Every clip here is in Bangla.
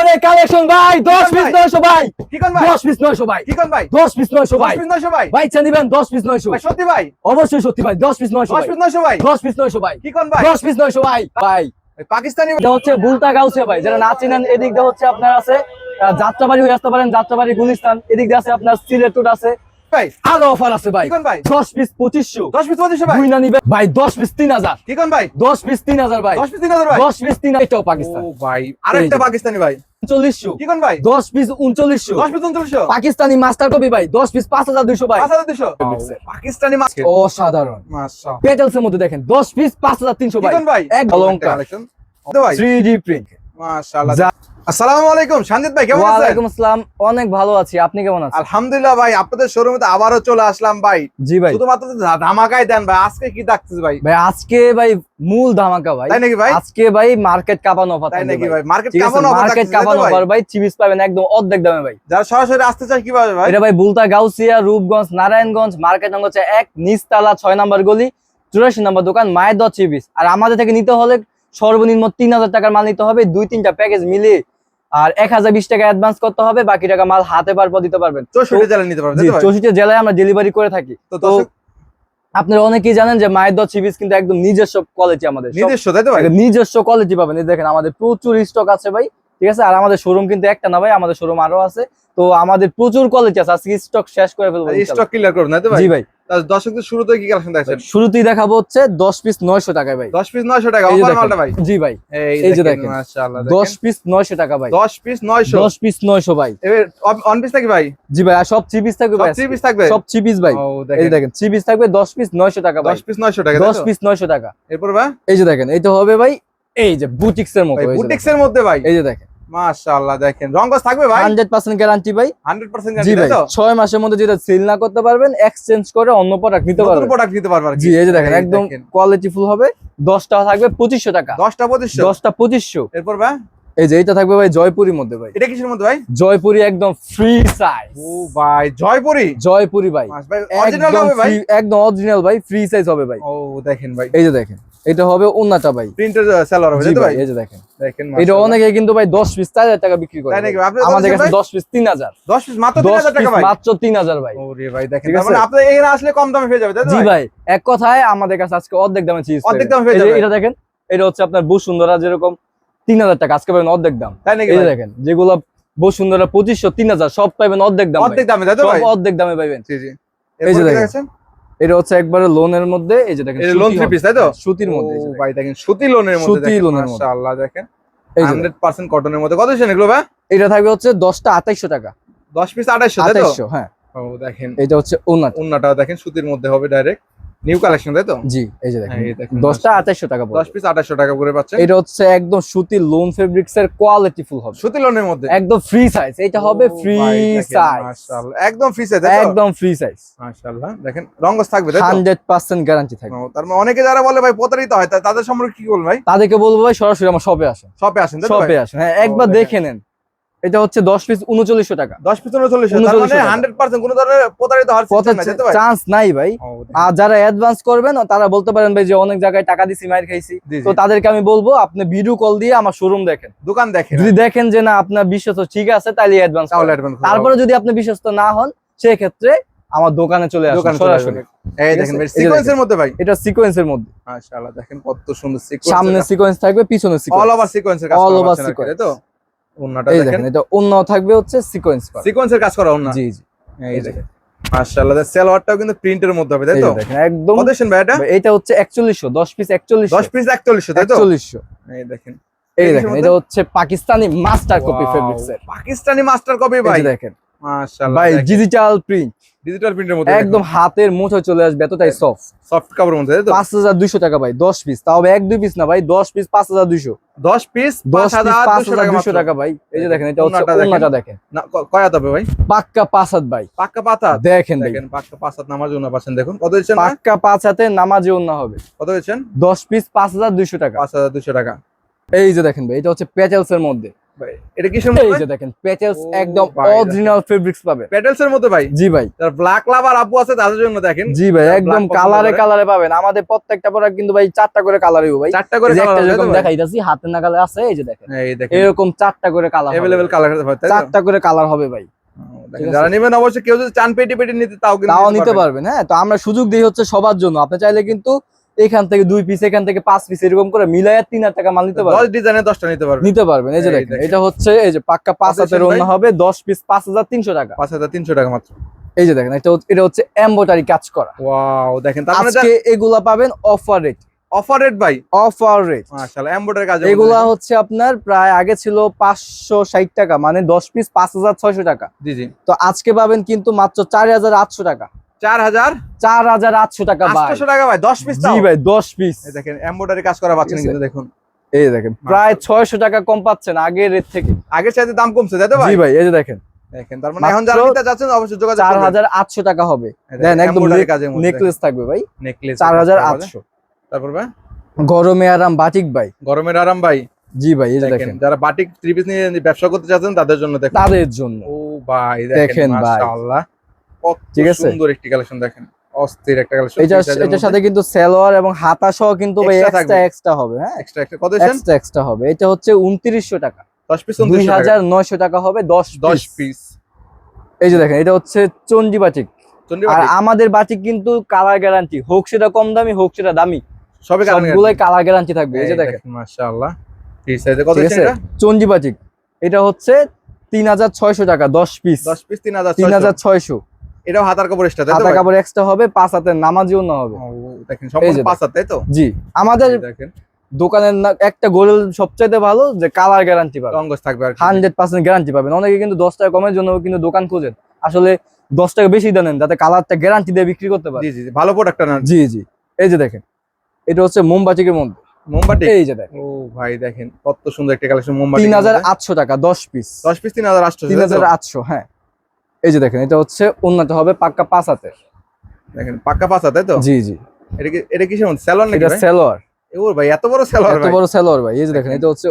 অনেক কালেকশন ভাই দশ পিস ভাই? নয়শো ভাই। কি কোন ভাই? দশ পিস নয়শো ভাই। কি কোন ভাই? দশ পিস 900 ভাই। 10 পিস নয়শো ভাই? ভাই চা নিবেন দশ পিস নয়শো। ভাই সত্যি ভাই? অবশ্যই সত্যি ভাই দশ পিস 900 ভাই। 10 পিস নয়শো ভাই? দশ পিস নয়শো ভাই। কি কোন ভাই? দশ পিস নয়শো ভাই। ভাই। পাকিস্তানি এটা হচ্ছে বুলতা গাউসে ভাই যারা না চিনেন এদিক দিয়ে হচ্ছে আপনার আছে যাত্রাবাড়ি হয়ে আসতে পারেন যাত্রাবাড়ি গুলিস্তান এদিক দিয়ে আছে আপনার সিলেট আছে। ভাই আরও অফার আছে ভাই ভাই দশ পিস পঁচিশশো দশ পিস পঁচিশশো ভাই না নিবে ভাই দশ পিস তিন হাজার কোন ভাই দশ পিস তিন হাজার ভাই দশ পিস তিন হাজার ভাই দশ পিস তিন এটাও পাকিস্তান ভাই আরেকটা পাকিস্তানি ভাই উনচল্লিশশো কোন ভাই দশ পিস উনচল্লিশশো দশ পিস উনচল্লিশশো পাকিস্তানি মাস্টার কপি ভাই দশ পিস পাঁচ হাজার দুইশো ভাই পাঁচ হাজার দুশো পাকিস্তানি মাছ অসাধারণ পেটেলস এর মধ্যে দেখেন দশ পিস পাঁচ হাজার তিনশো ভাই ভাই এক থ্রি ডি প্রিন্ট মাশাআল্লাহ আসসালামু আলাইকুম সঞ্জিত ভাই কেমন আছেন? ওয়ালাইকুম আসসালাম অনেক ভালো আছি। আপনি কেমন আছেন? আলহামদুলিল্লাহ ভাই আপনাদের শোরুমে তো আবারও চলে আসলাম ভাই। জি ভাই। শুধুমাত্র ধামাকাই দেন ভাই আজকে কি ডাকছিস ভাই? ভাই আজকে ভাই মূল ধামাকা ভাই। তাই নাকি ভাই? আজকে ভাই মার্কেট কাঁপানো অফার তাই নাকি ভাই। মার্কেট ঠিক অফার মার্কেট কাঁপানো অফার ভাই চিবিস পাবেন একদম অর্ধেক দামে ভাই। যারা সরাসরি আসতে চায় কীভাবে ভাই? এটা ভাই বুলতা গাউসিয়া রূপগঞ্জ নারায়ণগঞ্জ মার্কেট নম্বর হচ্ছে এক নিচতলা ছয় নম্বর গলি চুরাশি নম্বর দোকান মায়ের দশ চিবিস আর আমাদের থেকে নিতে হলে সর্বনিম্ন তিন হাজার টাকার মাল নিতে হবে। দুই তিনটা প্যাকেজ মিলিয়ে আর এক হাজার বিশ টাকা অ্যাডভান্স করতে হবে বাকি টাকা মাল হাতে পারব দিতে পারবেন। চৌষট্টি জেলায় নিতে পারবেন? চৌষট্টি জেলায় আমরা ডেলিভারি করে থাকি। তো আপনারা অনেকেই জানেন যে মায়ের দশ চিবিস কিন্তু একদম নিজস্ব কোয়ালিটি আমাদের। নিজস্ব তাই তো নিজস্ব কোয়ালিটি পাবেন। দেখেন আমাদের প্রচুর স্টক আছে ভাই। ঠিক আছে? আর আমাদের শোরুম কিন্তু একটা না ভাই আমাদের শোরুম আরও আছে। তো আমাদের প্রচুর কোয়ালিটি আছে। আজকে স্টক শেষ করে ফেলব স্টক ক্লিয়ার করবেন তাই তো ভাই? জি ভাই। তাহলে দর্শকদের শুরুতে কি কালেকশন দেখছেন শুরুতেই দেখাবো হচ্ছে দশ পিস নয়শো টাকায় ভাই। দশ পিস নয়শো টাকা এই যে অফার মালটা ভাই? জি ভাই। এই যে দেখেন দেখেন। মাশাআল্লাহ দশ পিস নয়শো টাকা ভাই। দশ পিস নয়শো? দশ পিস নয়শো ভাই। এবার অন পিস থাকি ভাই? জি ভাই আর সব চিপিস থাকবে সব ভাই থ্রি পিস থাকবে? সব চিপিস ভাই। এই দেখেন। যে দেখেন চিপিস থাকবে দশ পিস নয়শো টাকা ভাই। দশ পিস নয়শো টাকা দশ পিস নয়শো টাকা। এরপর ভাই? এই যে দেখেন এই তো হবে ভাই এই যে বুটিক্স এর মতো বুটিক্স এর মধ্যে ভাই? এই যে দেখেন। মাশাআল্লাহ দেখেন। থাকবে ভাই? গ্যারান্টি ভাই। মাসের মধ্যে যেটা সেল না করতে পারবেন এক্সচেঞ্জ করে অন্য প্রোডাক্ট নিতে নতুন প্রোডাক্ট নিতে পারবে জি এই যে দেখেন একদম দেখেন। হবে দশটা থাকবে পঁচিশশো টাকা। এরপর ভাই? এই যে এটা থাকবে ভাই জয়পুরির মধ্যে ভাই। এটা কিসের মধ্যে ভাই? জয়পুরি একদম ফ্রি সাইজ ও ভাই জয়পুরি? জয়পুরি ভাই। অরিজিনাল হবে ভাই? একদম অরিজিনাল ভাই ফ্রি সাইজ হবে ভাই। ও দেখেন ভাই। এই যে দেখেন। এটা হবে ওন্নাটা ভাই। প্রিন্টের সেলার হবে ভাই এই যে দেখেন। দেখেন এটা অনেকে কিন্তু ভাই দশ পিস চার হাজার টাকা বিক্রি করে আমাদের কাছে ভাই? দশ পিস তিন হাজার। 10 পিস মাত্র 3000 টাকা ভাই? মাত্র তিন হাজার ভাই। ওরে ভাই দেখেন মানে আপনি এখানে আসলে কম দামে পেয়ে যাবে তাই জি ভাই? এক কথায় আমাদের কাছে আজকে অর্ধেক দামে চিজ অর্ধেক দামে পেয়ে যাবে। এটা দেখেন এটা হচ্ছে আপনার বসুন্ধরা যেরকম তিন হাজার টাকা আজকে পাবেন অর্ধেক দাম। তাই নাকি এই? দেখেন যেগুলো বসুন্ধরা পঁচিশশো তিন হাজার সব পাবেন অর্ধেক দাম অর্ধেক দামে তাই তো সব ভাই? অর্ধেক দামে পাইবেন। জি জি। এই যে দেখেন। এটা হচ্ছে একবারে লোনের মধ্যে এই যে দেখেন লোন থ্রি piece, তাই তো? সুতির মধ্যে। ভাই দেখেন সুতি লোনের মধ্যে সুতি লোনের মধ্যে। মাশাআল্লাহ দেখেন। এই যে দেখেন। 100% কটনের মধ্যে। কত দিচ্ছেন এগুলো ভাই? এটা থাকবে হচ্ছে দশটা আঠাইশশো টাকা। 10 পিস 2800 তাই তো? 2800 হ্যাঁ। ও দেখেন। এটা হচ্ছে ওনার উন্নাটাও দেখেন সুতির মধ্যে হবে ডাইরেক্ট নিউ কালেকশন তাই তো? জি এই যে দেখেন। হ্যাঁ, এই দেখেন, দশটা আঠাইশশো টাকা পড়বে। 10 পিস 2800 টাকা করে পাচ্ছেন? এটা হচ্ছে একদম সুতির লোন ফেব্রিক্স এর কোয়ালিটি ফুল হবে। সুতি লোনের মধ্যে? একদম ফ্রি সাইজ এটা হবে ফ্রি সাইজ মাশাআল্লাহ একদম ফ্রি সাইজ একদম ফ্রি সাইজ মাশাআল্লাহ দেখেন রঙ্গস থাকবে তাই তো? হান্ড্রেড পার্সেন্ট গ্যারান্টি থাকবে। তার মানে অনেকে যারা বলে ভাই প্রতারিত হয় তাদের সম্পর্কে কি বলবেন ভাই? তাদেরকে বলব ভাই সরাসরি আমার শপে আসেন। শপে আসেন তো শপে আসেন। হ্যাঁ একবার দেখে নেন। এটা হচ্ছে দশ পিস উনচল্লিশশো টাকা। 10 পিস 39 তার 39 মানে 100% কোনো ধরনের প্রতারিত হওয়ার চান্স নাই ভাই? আর যারা অ্যাডভান্স করবেন তারা বলতে পারেন ভাই যে অনেক জায়গায় টাকা দিছি মাইর খাইছি। তো তাদেরকে আমি বলব আপনি ভিডিও কল দিয়ে আমার শোরুম দেখেন। দোকান দেখেন। যদি দেখেন যে না আপনার বিশ্বাস ঠিক আছে তাহলে অ্যাডভান্স তাহলে করতে তারপরে যদি আপনি বিশ্বস্ত না হন সেই ক্ষেত্রে আমার দোকানে চলে। আসুন সরাসরি। এই দেখেন সিকোয়েন্সের মধ্যে ভাই। এটা সিকোয়েন্সের মধ্যে। মাশাআল্লাহ দেখেন কত সুন্দর সিকোয়েন্স সামনে সিকোয়েন্স থাকবে পিছনে অল সিকোয়েন্স ওভার সিকোয়েন্সের কাজ কি, sequence। তাই তো? ওন্নাটা দেখেন। এটা থাকবে হচ্ছে সিকোয়েন্স করা সিকোয়েন্সের কাজ করা ওন্না জি জি। এই এই দেখেন। মাশাআল্লাহ সালোয়ারটাও কিন্তু প্রিন্টের মধ্যে হবে তাই তো? দেখেন একদম কত দিচ্ছেন ভাই এটা? এটা হচ্ছে একচল্লিশশো দশ পিস একচল্লিশ 10 পিস 41 তাই তো? এই দেখেন। এই দেখেন এটা হচ্ছে Pakistani master copy fabrics Pakistani master copy ভাই। দেখেন। মাশাআল্লাহ ভাই ডিজিটাল প্রিন্ট ডিজিটাল প্রিন্টের মধ্যে একদম হাতের মুঠোয় চলে আসবে এতটাই সফট সফট কাপড়ের মধ্যে তাই তো? পাঁচ হাজার দুইশো টাকা ভাই দশ পিস তাও এক দুই পিস না ভাই দশ পিস পাঁচ হাজার দুইশো। 10 পিস দশ পিস পাঁচ 5200 টাকা ভাই। এই যে দেখেন এটা হচ্ছে ওন্নাটা দেখেন। না কয় হাত হবে ভাই? পাক্কা পাঁচ হাত ভাই। পাক্কা পাতা দেখেন দেখেন পাক্কা পাঁচ হাত নামার জন্য পাচ্ছেন। দেখুন কত দিচ্ছেন পাক্কা পাঁচ হাতে নামাজে অন্য হবে। কত দিচ্ছেন? দশ পিস পাঁচ হাজার দুইশো টাকা। পাঁচ হাজার দুশো টাকা। এই যে দেখেন ভাই এটা হচ্ছে প্যাটেলস এর মধ্যে। ভাই এটা কিসের এই মধ্যে যে দেখেন পেটেলস ও একদম ভাই, দেখেন। অরিজিনাল ফেব্রিক্স পাবে প্যাটেলস এর মধ্যে ভাই জি ভাই যারা ব্ল্যাক লাভার আপু আছে তাদের জন্য দেখেন জি ভাই যারা একদম black পছন্দ কালারে করে। কালারে পাবেন আমাদের প্রত্যেকটা প্রোডাক্ট কিন্তু ভাই চারটা করে কালার হইব ভাই চারটা করে এই যে কালার একটা আছে যেরকম তো ভাই? দেখাইতাছি হাতে নাগালে আছে এই যে দেখেন এই দেখেন এরকম চারটা করে কালার अवेलेबल কালার হয় তাই তো? চারটা করে কালার হবে ভাই দেখেন, ঠিক যারা আছে। নেবেন অবশ্যই কেউ যদি চান পেটি পেটি নিতে তাও কিন্তু তাও নিতে পারবেন হ্যাঁ তো আমরা সুযোগ দিই হচ্ছে সবার জন্য আপনি চাইলে কিন্তু এখান থেকে দুই পিস এখান থেকে পাঁচ পিস এরকম করে মিলাইয়া তিন হাজার টাকা মাল নিতে দশ পারবেন ডিজাইনের দশটা নিতে পারবেন নিতে পারবেন এই যে দেখেন। এটা হচ্ছে এই যে পাক্কা পাঁচ হাজার অন্য হবে দশ পিস পাঁচ হাজার তিনশো টাকা। পাঁচ হাজার তিনশো টাকা মাত্র। এই যে দেখেন এটা এটা হচ্ছে এম্বোটারি কাজ করা। ওয়াও দেখেন মানে আজকে এগুলা পাবেন অফার রেট অফার রেট ভাই? অফার রেট মাশাআল্লাহ এমব্রয়ডারি কাজ এগুলা হচ্ছে আপনার প্রায় আগে ছিল পাঁচশো ষাট টাকা মানে দশ পিস পাঁচ হাজার ছয়শো টাকা। জি জি। তো আজকে পাবেন কিন্তু মাত্র চার হাজার আটশো টাকা। চার হাজার চার হাজার আটশো টাকা ভাই। আটশো টাকা ভাই দশ পিস জি ভাই দশ পিস দেখেন কাজ করা পাচ্ছেন ঠিক আছে। কিন্তু দেখুন। এই দেখেন প্রায় ছয়শো টাকা কম পাচ্ছেন আগের রেট থেকে। আগের চাইতে দাম কমছে তাই তো ভাই? জি ভাই এই যে দেখেন। দেখেন তার মানে এখন যারা নিতে অবশ্যই যোগাযোগ টাকা হবে। দেন একদম নেকলেস থাকবে ভাই। নেকলেস চার হাজার আটশো। তারপর ভাই? গরমে আরাম বাটিক ভাই। গরমের আরাম ভাই। জি ভাই এই যে দেখেন যারা বাটিক থ্রি পিস নিয়ে ব্যবসা করতে চাচ্ছেন তাদের জন্য দেখেন। তাদের জন্য। ও ভাই দেখেন মাশাআল্লাহ। ঠিক আছে? সুন্দর একটি কালেকশন দেখেন। অস্থির একটা কালেকশন এটা এটার সাথে কিন্তু সেলোয়ার এবং হাতা সহ কিন্তু ভাই এক্সট্রা এক্সট্রা হবে হ্যাঁ? এক্সট্রা একটা কত এক্সট্রা এক্সট্রা হবে। এটা হচ্ছে উনত্রিশশো টাকা। 10 পিস দুই হাজার নয়শো টাকা হবে দশ 10 পিস এই যে দেখেন এটা হচ্ছে চন্ডি বাটিক। আর আমাদের বাটিক কিন্তু কালার গ্যারান্টি হোক সেটা কম দামি হোক সেটা দামি। সবে সবগুলাই কালার গ্যারান্টি থাকবে। এই যে দেখেন। মাশাআল্লাহ। কত এটা? চন্ডি বাটিক। এটা হচ্ছে তিন হাজার ছয়শো টাকা দশ পিস 10 পিস 3000 তিন হাজার ছয়শো। এটাও হাতার কাপড় এক্সট্রা তাই তো হাতা কাপড় এক্সট্রা হবে পাঁচ হাতের নামাজিও না হবে। দেখেন সম্পূর্ণ পাঁচ হাত তাই তো? জি। আমাদের দেখেন। দোকানের একটা গোল সবচাইতে ভালো যে কালার গ্যারান্টি পাবে রঙ্গস থাকবে আর হান্ড্রেড পার্সেন্ট গ্যারান্টি পাবেন। অনেকে কিন্তু দশ টাকা কমের জন্য কিন্তু দোকান খোঁজেন। আসলে দশ টাকা বেশি দেন যাতে কালারটা গ্যারান্টি দিয়ে বিক্রি করতে পারে। জি জি ভালো প্রোডাক্ট না জি জি। এই যে দেখেন এটা হচ্ছে মোমবাতিকের মধ্যে। মোমবাতি? এই যে দেখেন। ও ভাই দেখেন কত সুন্দর একটা কালেকশন হাজার আটশো টাকা দশ পিস 10 পিস 3800 তিন হাজার আটশো হ্যাঁ। এই যে দেখেন এটা হচ্ছে উন্নত হবে পাক্কা পাঁচ হাতের। দেখেন পাক্কা পাঁচ হাতে তো? জি জি। এটা কি এটা কি সেমন স্যালন নাকি এটা স্যালোয়ার। ওর ভাই এত বড় স্যালোয়ার এত বড় ভাই এই যে দেখেন এটা হচ্ছে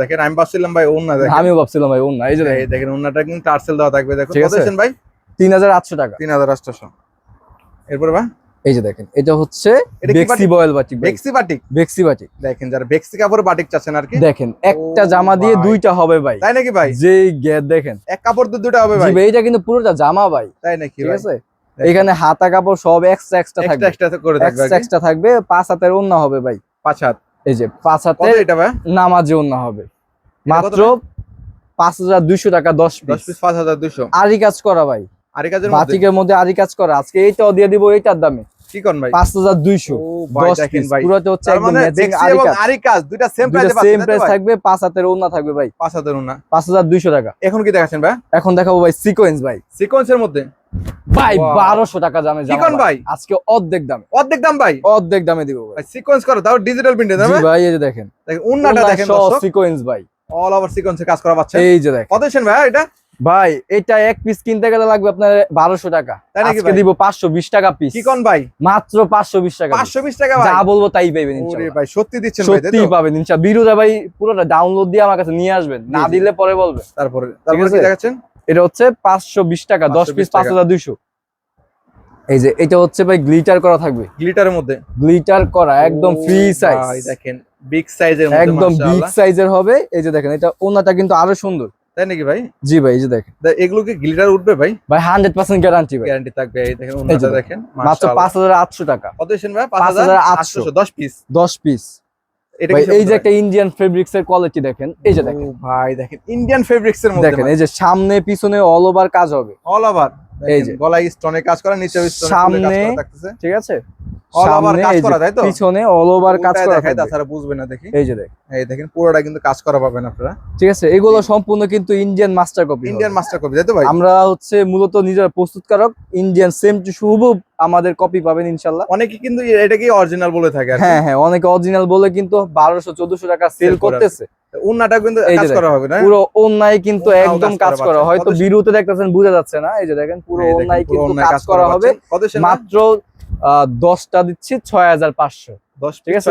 দেখেন আমি ভাবছিলাম ভাই দেখেন। আমিও ভাবছিলাম ভাই উন্না এই যে দেখেন। কিন্তু টার্সেল দেওয়া থাকবে। কত ভাই? তিন হাজার আটশো টাকা। 3800 এরপর ভাই? এই যে দেখেন এটা হচ্ছে বেক্সি বয়েল বাটিক বেক্সি বাটিক? বেক্সি বাটিক। দেখেন যারা বেক্সি কাপড় বাটিক চাচ্ছেন আর কি। দেখেন একটা জামা দিয়ে দুইটা হবে ভাই। তাই নাকি ভাই? যে গ্যাপ দেখেন। এক কাপড় দিয়ে দুটো হবে ভাই। এটা কিন্তু পুরোটা জামা ভাই। তাই নাকি ঠিক আছে? এখানে হাতা কাপড় সব এক্সট্রা এক্সট্রা থাকবে। এক্সট্রা করে থাকবে এক্সট্রা পাঁচ হাতের ওন্না হবে ভাই। পাঁচ হাত। এই যে পাঁচ হাতে হাতের এটা ভাই? নামাজে ওন্না হবে। মাত্র পাঁচ হাজার দুইশো টাকা দশ 10 পিস পিস 5200 আরি কাজ করা ভাই। আর এই মধ্যে? আরি কাজ করা। আজকে এইটাও দিয়ে দিব এইটার দামে। কি কোন ভাই? পাঁচ হাজার দুইশো। ও ভাই হচ্ছে একদম মানে ম্যাচিং বেক্সি আরি কাজ। আরি কাজ। দুইটা সেম প্রাইসে সেম প্রাইস থাকবে পাঁচ হাতের ওন্না থাকবে ভাই। 5000 না পাঁচ হাজার দুইশো টাকা। এখন কি দেখাচ্ছেন ভাই? এখন দেখাবো ভাই সিকোয়েন্স ভাই। সিকোয়েন্সের মধ্যে? ভাই Wow. বারোশো টাকা দামে জামা কোন ভাই? আজকে অর্ধেক দামে। অর্ধেক দাম ভাই? অর্ধেক দামে দিব ভাই। সিকোয়েন্স করো তাও ডিজিটাল প্রিন্টে জি ভাই? এই যে দেখেন। দেখেন উন্নাটা দেখেন সিকোয়েন্স ভাই। অল ওভার সিকোয়েন্সে কাজ করা পাচ্ছেন। এই যে দেখেন। কত ভাই এটা? ভাই এটা এক পিস কিনতে গেলে লাগবে আপনার বারোশো টাকা। আজকে দিব পাঁচশো বিশ টাকা পিস কি কোন ভাই? মাত্র পাঁচশো বিশ টাকা পাঁচশো বিশ টাকা ভাই? যা বলব তাই পাইবেন ভাই সত্যি দিচ্ছেন সত্যি? পাবেন ইনশাআল্লাহ বিরুদা ভাই পুরোটা ডাউনলোড দিয়ে আমার কাছে নিয়ে আসবেন। না দিলে পরে বলবে। তারপরে তারপরে দেখাচ্ছেন? এটা হচ্ছে পাঁচশো বিশ টাকা দশ পিস পাঁচ হাজার দুইশো। এই যে এটা হচ্ছে ভাই গ্লিটার করা থাকবে। গ্লিটারের মধ্যে? গ্লিটার করা একদম ফ্রি সাইজ দেখেন বিগ সাইজের একদম বিগ সাইজের হবে। এই যে দেখেন এটা ওনাটা কিন্তু আরও সুন্দর। তাই নাকি ভাই? জি ভাই এই যে দেখেন। এগুলো কি গ্লিটার উঠবে ভাই? ভাই হান্ড্রেড পার্সেন্ট গ্যারান্টি ভাই। গ্যারান্টি থাকবে এই দেখেন এই দেখেন। মাত্র মাশাআল্লাহ। পাঁচ হাজার আটশো টাকা। কত দিয়েছেন ভাই? 5800 5800 10 পিস দশ পিস এটা এই যে একটা ইন্ডিয়ান ফেব্রিক্স এর কোয়ালিটি দেখেন এই যে দেখেন। ভাই দেখেন ইন্ডিয়ান ফেব্রিক্স এর মধ্যে দেখেন এই যে সামনে পিছনে অল ওভার কাজ হবে। অল ওভার এই যে। গলায় স্টোনে কাজ করা নিচে সামনে ঠিক আছে? কাজ করা, তাই তো? পিছনে অল ওভার কাজ করা দেখাই তাছাড়া বুঝবে না দেখি। এই যে দেখেন এই দেখেন পুরোটা কিন্তু কাজ করা পাবেন আপনারা। ঠিক আছে? এগুলো সম্পূর্ণ কিন্তু Indian master copy Indian master copy তাই তো ভাই? আমরা হচ্ছে মূলত নিজেরা প্রস্তুতকারক ইন্ডিয়ান সেম টু হুবহু আমাদের কপি পাবেন ইনশাল্লাহ অনেকে কিন্তু এটাকে অরিজিনাল বলে থাকে হ্যাঁ হ্যাঁ অনেকে অরিজিনাল বলে কিন্তু বারোশো চোদ্দশো টাকা সেল করতেছে। উন্নাটা কিন্তু কাজ করা হবে না? পুরো অন্যায় কিন্তু একদম কাজ করা হয়তো বিরুতে দেখতেছেন বোঝা যাচ্ছে না। এই যে দেখেন পুরো কিন্তু কাজ করা হবে। ভাই? মাত্র দশটা দিচ্ছি ছয় হাজার পাঁচশো। দশ ঠিক আছে।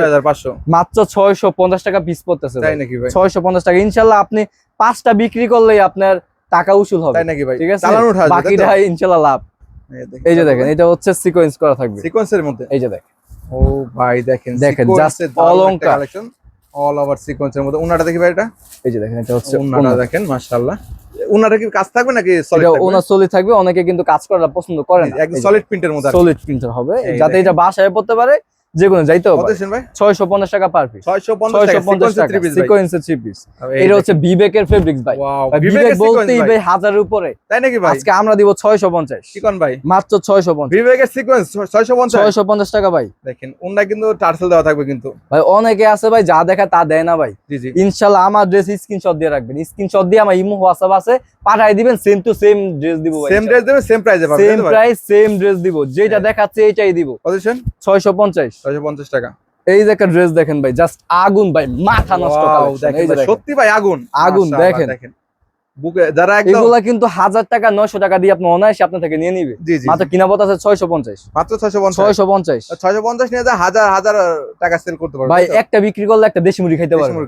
মাত্র ছয়শো পঞ্চাশ টাকা পিস পড়তেছে ছয়শো পঞ্চাশ টাকা। ইনশাল্লাহ আপনি পাঁচটা বিক্রি করলেই আপনার টাকা উসুল হবে। নাকি ভাই? ঠিক আছে? বাকিটা ইনশাল্লাহ লাভ। এই যে দেখেন এটা হচ্ছে সিকোয়েন্স করা থাকবে। সিকোয়েন্সের মধ্যে? এই যে দেখেন। ও ভাই দেখেন দেখেন, অলংকার। কালেকশন অল ওভার সিকোয়েন্সের মধ্যে। উনাটা দেখি ভাই এটা? এই যে দেখেন এটা হচ্ছে উনাটা দেখেন মাশাআল্লাহ। উনাটা কি কাজ থাকবে নাকি সলিড থাকবে? ওনার সলিড থাকবে অনেকে কিন্তু কাজ করা পছন্দ করে না। একদম সলিড প্রিন্টের মধ্যে সলিড প্রিন্টার হবে। যাতে। এটা বাসায় পড়তে পারে যে কোনো ভাই? ছয়শো পঞ্চাশ টাকা পার পিস ছয়শো পঞ্চাশ টাকা থ্রি পিস ভাই। সিকোয়েন্সের থ্রি পিস এটা হচ্ছে বিবেকের ফেব্রিক্স ভাই। বিবেক বিবেক বলতেই ভাই। হাজারের উপরে। তাই নাকি ভাই? আজকে আমরা দিব ছয়শো পঞ্চাশ। কি ভাই। মাত্র ছয়শো পঞ্চাশ। বিবেকের সিকোয়েন্স 650 ছয়শো পঞ্চাশ? টাকা ভাই। দেখেন কিন্তু টার্সেল দেওয়া থাকবে কিন্তু। ভাই অনেকে আছে ভাই যা দেখা তা দেয় না ভাই। ইনশাল্লাহ আমার ড্রেস স্ক্রিনশট দিয়ে রাখবেন। স্ক্রিনশট দিয়ে আমার ইমো হোয়াটসঅ্যাপ আছে। পাঠাই দিবেন সেম টু সেম ড্রেস দিব ভাই সেম ড্রেস দেবে সেম প্রাইসে পাবেন সেম তো? প্রাইস সেম ড্রেস দিব। যেটা হ্যাঁ। দেখাচ্ছে এটাই দিব। ছয়শো পঞ্চাশ। 650 টাকা। এই যে একটা ড্রেস দেখেন ভাই জাস্ট আগুন ভাই মাথা নষ্ট দেখেন সত্যি ভাই আগুন। আগুন, দেখেন। দেখেন। বুকে যারা এগুলা কিন্তু হাজার টাকা নয়শো টাকা দিয়ে আপনি অনায়াসে আপনার থেকে নিয়ে নিবে। জি জি মাত্র কিনা আছে ছয়শো পঞ্চাশ। মাত্র 650 ছয়শো পঞ্চাশ। 650 নিয়ে হাজার হাজার টাকা সেল করতে পারবে ভাই একটা বিক্রি করলে একটা দেশি মুড়ি খাইতে পারবে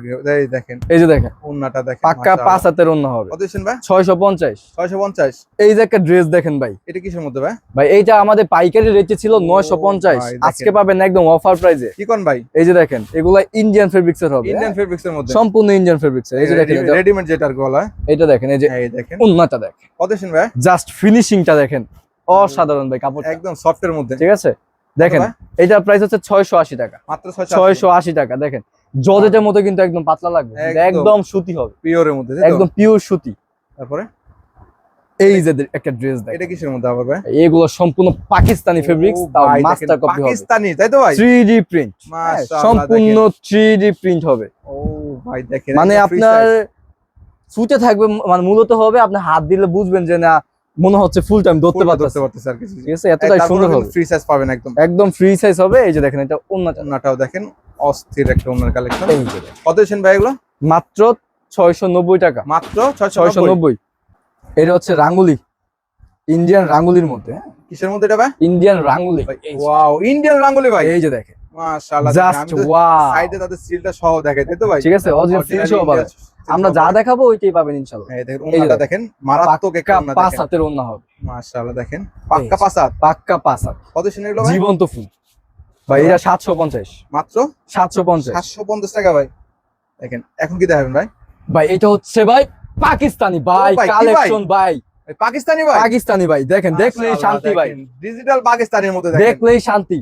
এই দেখেন। এই যে দেখেন। উন্নাটা দেখেন পাক্কা পাঁচ হাতের অন্য হবে। কত দিচ্ছেন ভাই? ছয়শো পঞ্চাশ। এই যে একটা ড্রেস দেখেন ভাই। এটা কিসের মধ্যে ভাই? ভাই এইটা আমাদের পাইকারি রেটে ছিল নয়শো পঞ্চাশ। আজকে পাবেন একদম অফার প্রাইসে কি কোন ভাই? এই যে দেখেন এগুলা ইন্ডিয়ান ফেব্রিক্স এর হবে। ইন্ডিয়ান ফেব্রিক্স এর মধ্যে। সম্পূর্ণ ইন্ডিয়ান ফেব্রিক্স এই যে দেখেন রেডিমেড যেটার গলা এটা দেখেন। এই যে দেখেন। উন্নতা দেখেন। কত ভাই। জাস্ট ফিনিশিংটা দেখেন। অসাধারণ ভাই কাপড় একদম সফট এর মধ্যে। ঠিক আছে? দেখেন এটা প্রাইস হচ্ছে ছয়শো আশি টাকা। মাত্র 680 ছয়শো আশি টাকা দেখেন। জর্জেটের মতো কিন্তু একদম পাতলা লাগবে। একদম। সুতি হবে। পিওরের মধ্যে একদম পিওর সুতি। তারপরে? এই যে একটা ড্রেস এটা কিসের মধ্যে আবার ভাই? এগুলো সম্পূর্ণ পাকিস্তানি ফেব্রিক্স তাও মাস্টার কপি হবে। পাকিস্তানি তাই তো ভাই? থ্রি ডি প্রিন্ট মাশাআল্লাহ, সম্পূর্ণ থ্রি ডি প্রিন্ট হবে। ও ভাই দেখেন মানে আপনার। ফুটে থাকবে মানে মূলত হবে আপনি হাত দিলে বুঝবেন যে না মনে হচ্ছে ফুল টাইম ধরতে পারতেছে। পারতেছে আর কিছু ঠিক আছে এতটাই সুন্দর হবে। ফ্রি সাইজ পাবেন একদম। একদম ফ্রি সাইজ হবে এই যে দেখেন এটা অন্য ওনাটাও দেখেন অস্থির একটা ওনার কালেকশন কত দিচ্ছেন ভাই এগুলো? মাত্র ছয়শো নব্বই টাকা। মাত্র ছয়শো ছয়শো নব্বই এটা হচ্ছে রাঙ্গুলি। ইন্ডিয়ান রাঙ্গুলির মধ্যে কিসের মধ্যে এটা ভাই? ইন্ডিয়ান রাঙ্গুলি। ওয়াও ইন্ডিয়ান রাঙ্গুলি ভাই। এই যে দেখেন। মাশাআল্লাহ জাস্ট ওয়াও সাইডে তাদের সিলটা সহ দেখে তাই তো ভাই? ঠিক আছে অরিজিনাল সহ পাবেন আমরা যা দেখাবো ওইটাই পাবেন ইনশাআল্লাহ। এই দেখেন ওনাটা দেখেন। মারাত্মক একটা পাক্কা ওনা পাঁচ হাতের অন্য হবে। মাশাআল্লাহ দেখেন পাক্কা পাঁচ হাত পাক্কা পাঁচ হাত কত শুনে এগুলো জীবন্ত ফুল। ভাই এটা সাতশো পঞ্চাশ। মাত্র? সাতশো পঞ্চাশ। সাতশো পঞ্চাশ টাকা ভাই। দেখেন এখন কি দেখাবেন ভাই? ভাই এটা হচ্ছে ভাই পাকিস্তানি। ভাই? কালেকশন ভাই? পাকিস্তানি ভাই? পাকিস্তানি ভাই দেখেন দেখলেই শান্তি ভাই। ডিজিটাল পাকিস্তানের মধ্যে দেখেন। দেখলেই শান্তি।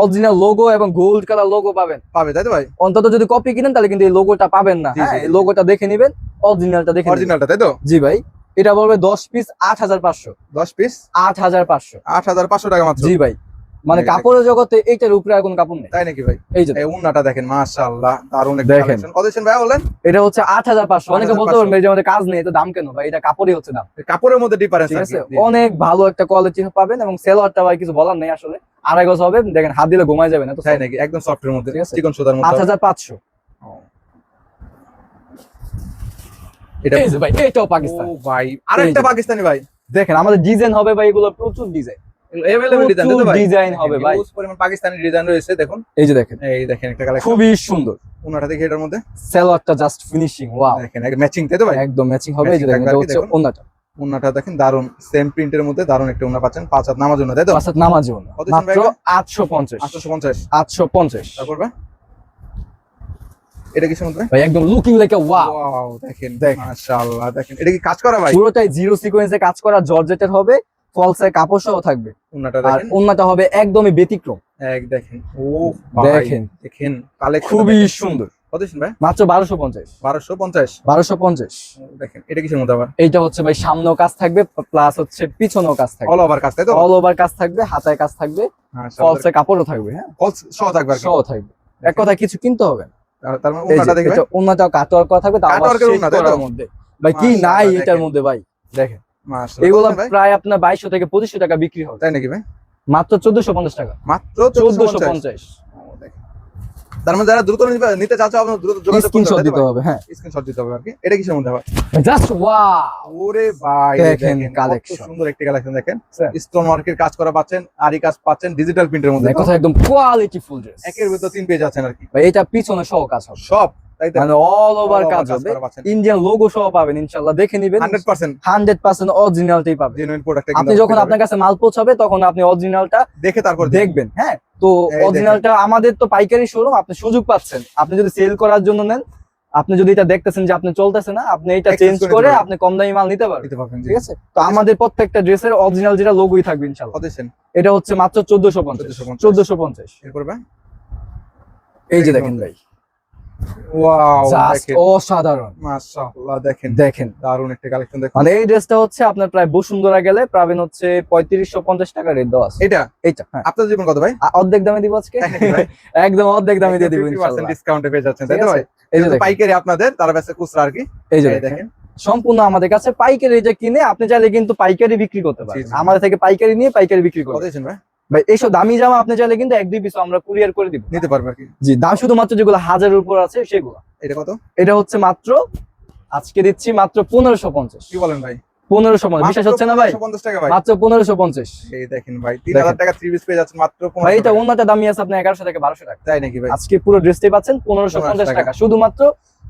অরিজিনাল লোগো এবং গোল্ড কালার লোগো পাবেন। পাবে তাই তো ভাই? অন্তত যদি কপি কিনেন তাহলে কিন্তু এই লোগোটা পাবেন না। হ্যাঁ এই। লোগোটা দেখে নেবেন অরিজিনালটা দেখে অরিজিনালটা তাই তো? জি ভাই এটা বলবে দশ পিস আট হাজার পাঁচশো। দশ পিস আট হাজার পাঁচশো। আট হাজার পাঁচশো টাকা মাত্র। জি ভাই মানে কাপড়ের জগতে এইটার উপরে আর কোনো কাপড় নেই। তাই নাকি ভাই? এই যে। উন্নাটা দেখেন মাশাআল্লাহ একটা দেখেন। কত দিচ্ছেন ভাই বলেন? এটা হচ্ছে আট হাজার পাঁচশো। অনেকে বলতে 8,500 এই যে আমাদের কাজ নেই তো দাম কেন? ভাই এটা কাপড়ই হচ্ছে দাম কাপড়ের মধ্যে ডিফারেন্স আছে? অনেক ভালো একটা কোয়ালিটি পাবেন এবং সেলোয়ারটা ভাই কিছু বলার নেই আসলে। আড়াই গজ হবে দেখেন হাত দিলে ঘুমায় যাবে না তো তাই নাকি? একদম সফট এর মধ্যে ঠিক আছে? চিকন সুতার মধ্যে 8500 এটা এই ভাই এটাও পাকিস্তান। ও ভাই আরেকটা পাকিস্তানি ভাই। দেখেন আমাদের ডিজাইন হবে ভাই এগুলো প্রচুর ডিজাইন। একদম ম্যাচিং হবে ওনাটা। উন্নাটা দেখেন দারুণ সেম প্রিন্টের মধ্যে দারুণ একটা উন্না পাচ্ছেন পাঁচ হাত নামার জন্য তাই তো? পাঁচাত নামাজ না কত ছিল মাত্র ভাই আটশো পঞ্চাশ। আটশো পঞ্চাশ। আটশো পঞ্চাশ। তারপর ভাই? এটা কিসের মধ্যে ভাই একদম লুকিং লাইক ওয়াও ওয়াও দেখেন দেখেন। মাশাআল্লাহ দেখেন এটা কি কাজ করা ভাই? পুরোটাই জিরো সিকোয়েন্সে কাজ করা জর্জেটের হবে ফলসে কাপড় সহ থাকবে। উন্নাটা আর দেখেন। ওন্নাটা হবে একদমই ব্যতিক্রম। এক দেখেন। ও দেখেন। দেখেন কালেকশন খুবই সুন্দর। মাত্র বারোশো পঞ্চাশ। বারোশো পঞ্চাশ। বারোশো পঞ্চাশ। দেখেন এটা কিসের মধ্যে আবার? এইটা হচ্ছে ভাই সামনেও কাজ থাকবে প্লাস হচ্ছে পিছনেও কাজ থাকবে। অল ওভার কাজ তাই অল ওভার কাজ থাকবে হাতায় কাজ থাকবে ফলসে কাপড়ও থাকবে হ্যাঁ? ফলস সহ থাকবে সহ থাকবে। এক কথা কিছু কিনতে হবে। তার মানে কাটওয়ার্ক করা থাকবে মধ্যে। ভাই কি নাই এটার মধ্যে ভাই দেখেন। এগুলো প্রায় আপনার বাইশশো থেকে পঁচিশশো টাকা বিক্রি হবে। তাই নাকি ভাই? মাত্র চোদ্দশো পঞ্চাশ টাকা। মাত্র চোদ্দশো পঞ্চাশ। তার মানে যারা দ্রুত নিতে- চাচ্ছ আপনার দ্রুত যোগাযোগ স্ক্রিনশট দিতে হবে হ্যাঁ। স্ক্রিনশট দিতে হবে আর কি। এটা কিসের মধ্যে আবার জাস্ট ওয়াও ওরে ভাই দেখেন কালেকশন সুন্দর একটি কালেকশন দেখেন. স্টোন ওয়ার্কের কাজ করা পাচ্ছেন আরি কাজ পাচ্ছেন ডিজিটাল প্রিন্টের মধ্যে। কথা একদম কোয়ালিটি ফুল ড্রেস একের ভিতর তিন পেজ আছেন আর কি। ভাই এটা পিছনে সহ কাজ হবে। সব। মানে অল ওভার কাজ হবে। ইন্ডিয়ান লোগো সহ পাবেন ইনশাআল্লাহ দেখে নেবেন। Hundred percent. হান্ড্রেড পার্সেন্ট অরিজিনালটাই পাবেন। জেনুইন প্রোডাক্ট আপনি যখন আপনার কাছে মাল পৌঁছাবে তখন আপনি অরিজিনালটা দেখে তারপর দেখবেন হ্যাঁ? তো অরিজিনালটা আমাদের তো পাইকারি শোরুম আপনি সুযোগ পাচ্ছেন। আপনি যদি সেল করার জন্য নেন আপনি যদি এটা দেখতেছেন যে আপনি চলতেছে না আপনি এটা চেঞ্জ করে আপনি কম দামি মাল নিতে পারবেন। ঠিক আছে? তো আমাদের প্রত্যেকটা ড্রেসের অরিজিনাল যেটা লোগোই থাকবে ইনশাআল্লাহ এটা হচ্ছে মাত্র চোদ্দশো পঞ্চাশ। 1450 চোদ্দশো পঞ্চাশ। এরপর ভাই? এই যে দেখেন ভাই। অসাধারণ। মাশাআল্লাহ দেখেন। দেখেন। দারুণ একটা কালেকশন দেখুন। মানে এই ড্রেসটা হচ্ছে আপনার প্রায় বসুন্ধরা গেলে পাবেন হচ্ছে পঁয়ত্রিশশো পঞ্চাশ টাকা রেট দেওয়া আছে এটা? এইটা হ্যাঁ। আপনার জীবন কত ভাই? অর্ধেক দামে দিব আজকে? তাই নাকি ভাই? একদম অর্ধেক দামে দিয়ে দিব ইনশাআল্লাহ। ডিসকাউন্টে পেয়ে যাচ্ছেন তাই তো ভাই? এই যে পাইকারি আপনাদের তারা খুচরা আর কি? এই যে দেখেন। সম্পূর্ণ আমাদের কাছে পাইকারি এটা কিনে আপনি চাইলে কিন্তু পাইকারি বিক্রি করতে পারেন। আমাদের থেকে পাইকারি নিয়ে পাইকারি বিক্রি দিচ্ছেন ভাই এইসব দামি জামা আপনি চাইলে কিন্তু এক দুই পিস আমরা কুরিয়ার করে দিব। নিতে পারবে আর কি। জি দাম শুধুমাত্র যেগুলো হাজারের উপর আছে সেগুলো। এটা কত? এটা হচ্ছে মাত্র আজকে দিচ্ছি মাত্র পনেরোশো পঞ্চাশ। কি বলেন ভাই? পনেরোশো পঞ্চাশ। বিশ্বাস হচ্ছে না ভাই? মাত্র পনেরোশো পঞ্চাশ। এই দেখেন ভাই তিন হাজার টাকা থ্রি পিস পেয়ে যাচ্ছেন মাত্র ভাই এটা অন্যটা দামি আছে আপনার এগারোশো থেকে বারোশো টাকা। তাই নাকি ভাই? আজকে পুরো ড্রেসটাই পাচ্ছেন পনেরোশো পঞ্চাশ টাকা। শুধুমাত্র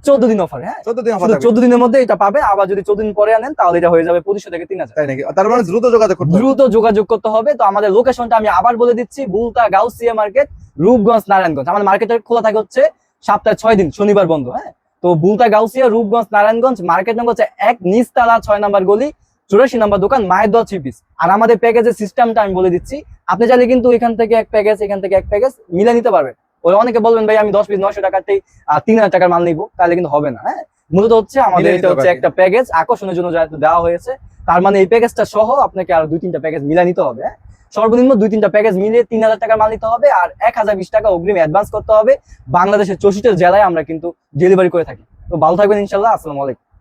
চোদ্দ দিন অফার হ্যাঁ? চোদ্দ দিন অফার চোদ্দ দিনের মধ্যে এটা পাবে আবার যদি চোদ্দ দিন পরে আনেন তাহলে এটা হয়ে যাবে পঁচিশশো থেকে তিন হাজার। তার মানে দ্রুত যোগাযোগ করতে দ্রুত যোগাযোগ করতে হবে। তো আমাদের লোকেশনটা আমি আবার বলে দিচ্ছি বুলতা গাউসিয়া মার্কেট রূপগঞ্জ নারায়ণগঞ্জ। আমাদের মার্কেটের খোলা থাকে হচ্ছে সপ্তাহে ছয় দিন শনিবার বন্ধ হ্যাঁ? তো বুলতা গাউসিয়া রূপগঞ্জ নারায়ণগঞ্জ মার্কেট নম্বর হচ্ছে এক নিচতলা ছয় নাম্বার গলি চুরাশি নাম্বার দোকান মায়ের দশ পিস আর আমাদের প্যাকেজের সিস্টেমটা আমি বলে দিচ্ছি আপনি চাইলে কিন্তু এখান থেকে এক প্যাকেজ এখান থেকে এক প্যাকেজ মিলে নিতে পারবেন। ওই অনেকে বলবেন ভাই আমি দশ পিস নয়শো টাকাতেই তিন হাজার টাকার মাল নিবো। তাহলে কিন্তু হবে না হ্যাঁ? মূলত হচ্ছে আমাদের এটা হচ্ছে একটা প্যাকেজ আকর্ষণের জন্য যা দেওয়া হয়েছে। তার মানে এই প্যাকেজটা সহ আপনাকে আরও দুই তিনটা প্যাকেজ মিলে নিতে হবে হ্যাঁ? সর্বনিম্ন দুই তিনটা প্যাকেজ মিলিয়ে তিন হাজার টাকার মাল নিতে হবে আর এক হাজার বিশ টাকা অগ্রিম অ্যাডভান্স করতে হবে। বাংলাদেশের চৌষট্টি জেলায় আমরা কিন্তু ডেলিভারি করে থাকি। তো ভালো থাকবেন ইনশাল্লাহ। আসসালামু আলাইকুম।